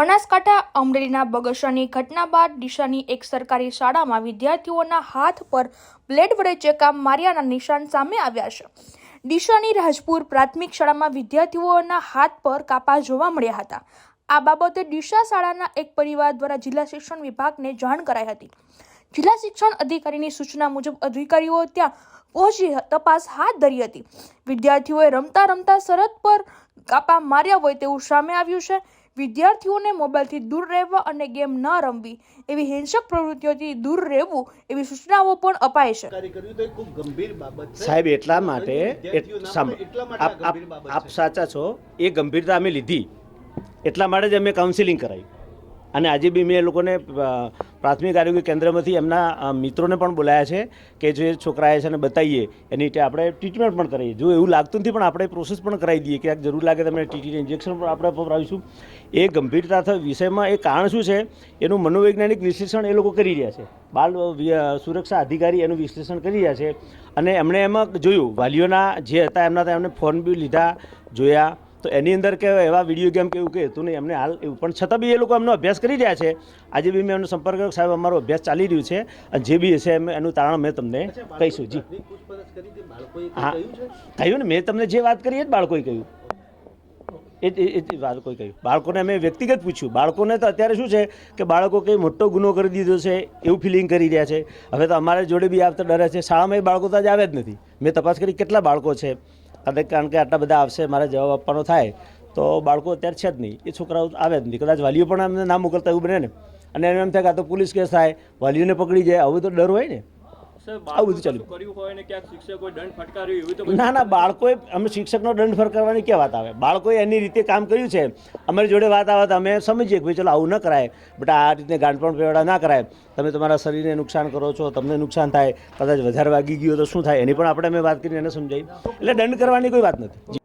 બનાસકાંઠા અમરેલીના બગસરાની ઘટના બાદ ડીસાની એક સરકારી શાળામાં વિદ્યાર્થીઓના હાથ પર બ્લેડ વડે ચેકા માર્યાના નિશાન સામે આવ્યા છે. ડીસાની રાજપુર પ્રાથમિક શાળામાં વિદ્યાર્થીઓના હાથ પર કાપા જોવા મળ્યા હતા. આ બાબતે ડીસા શાળાના એક પરિવાર દ્વારા જિલ્લા શિક્ષણ વિભાગને જાણ કરાઈ હતી. જિલ્લા શિક્ષણ અધિકારીની સૂચના મુજબ અધિકારીઓ ત્યાં પહોંચી તપાસ હાથ ધરી હતી. વિદ્યાર્થીઓએ રમતા રમતા શરત પર કાપા માર્યા હોય તેવું સામે આવ્યું છે. વિદ્યાર્થીઓને મોબાઈલથી દૂર રહેવા અને ગેમ ન રમવી એવી હિંસક પ્રવૃત્તિઓથી દૂર રહેવું એવી સૂચનાઓ પણ અપાય છે. કાર્ય કર્યું તો એ ખૂબ ગંભીર બાબત છે. સાહેબ એટલા માટે આપ. સાચા છો એ ગંભીરતા અમે લીધી. એટલા માટે જ અમે કાઉન્સિલિંગ કરાવી અને આજે બી મેં એ લોકોને પ્રાથમિક આરોગ્ય કેન્દ્રમાંથી એમના મિત્રોને પણ બોલાયા છે કે જે છોકરાએ છે ને બતાવીએ એની રીતે આપણે ટ્રીટમેન્ટ પણ કરીએ જો એવું લાગતું નથી પણ આપણે પ્રોસેસ પણ કરાવી દઈએ ક્યાંક જરૂર લાગે તમને ટીટીને ઇન્જેક્શન પણ આપણે વપરાવીશું એ ગંભીરતા વિષયમાં એ કારણ શું છે, એનું મનોવૈજ્ઞાનિક વિશ્લેષણ એ લોકો કરી રહ્યા છે. બાળ સુરક્ષા અધિકારી એનું વિશ્લેષણ કરી રહ્યા છે અને એમણે એમાં જોયું, વાલીઓના જે હતા એમના એમને ફોન બી લીધા, જોયા તો એની અંદર કે એવા વીડિયો ગેમ કે એવું કે નહીં. એમને હાલ એવું પણ છતાં બી એ લોકો એમનો અભ્યાસ કરી રહ્યા છે. આજે બી મેં એમનો સંપર્ક કર્યો સાહેબ અમારો અભ્યાસ ચાલી રહ્યું છે. અને જે બી હશે એનું તારણ મેં તમને કહીશું. જી. હા. કહ્યું ને મેં તમને જે વાત કરી એ જ બાળકોએ કહ્યું. એ એ બાળકોએ કહ્યું. બાળકોને અમે વ્યક્તિગત પૂછ્યું. બાળકોને તો અત્યારે શું છે કે બાળકો કંઈ મોટો ગુનો કરી દીધો છે એવું ફિલિંગ કરી રહ્યા છે. હવે તો અમારે જોડે બી આવતા ડરે છે. શાળામાં એ બાળકો તો આજે આવે જ નથી. મેં તપાસ કરી કેટલા બાળકો છે. અને કારણ કે આટલા બધા આવશે, મારે જવાબ આપવાનો થાય, તો બાળકો અત્યારે છે જ નહીં. એ છોકરાઓ આવે જ નહીં. કદાચ વાલીઓ પણ એમને ના મોકલતા એવું બને ને. અને એમ થાય કે તો પોલીસ કેસ થાય, વાલીઓને પકડી જાય, આવું તો ડર હોય ને. આવું બધું ચાલ્યું. ને ના બાળકોએ અમે શિક્ષકનો દંડ ફરકારવાની ક્યાં વાત આવે? બાળકોએ એની રીતે કામ કર્યું છે. અમારી જોડે વાત આવે તો અમે સમજીએ કે ભાઈ ચલો આવું ન કરાય. બટ આ રીતે ગાંઠપણ પેવડા ના કરાય. તમે તમારા શરીરને નુકસાન કરો છો તમને નુકસાન થાય કદાચ વધારે વાગી ગયો તો શું થાય? એની પણ આપણે અમે વાત કરીને એને સમજાવી. એટલે દંડ કરવાની કોઈ વાત નથી.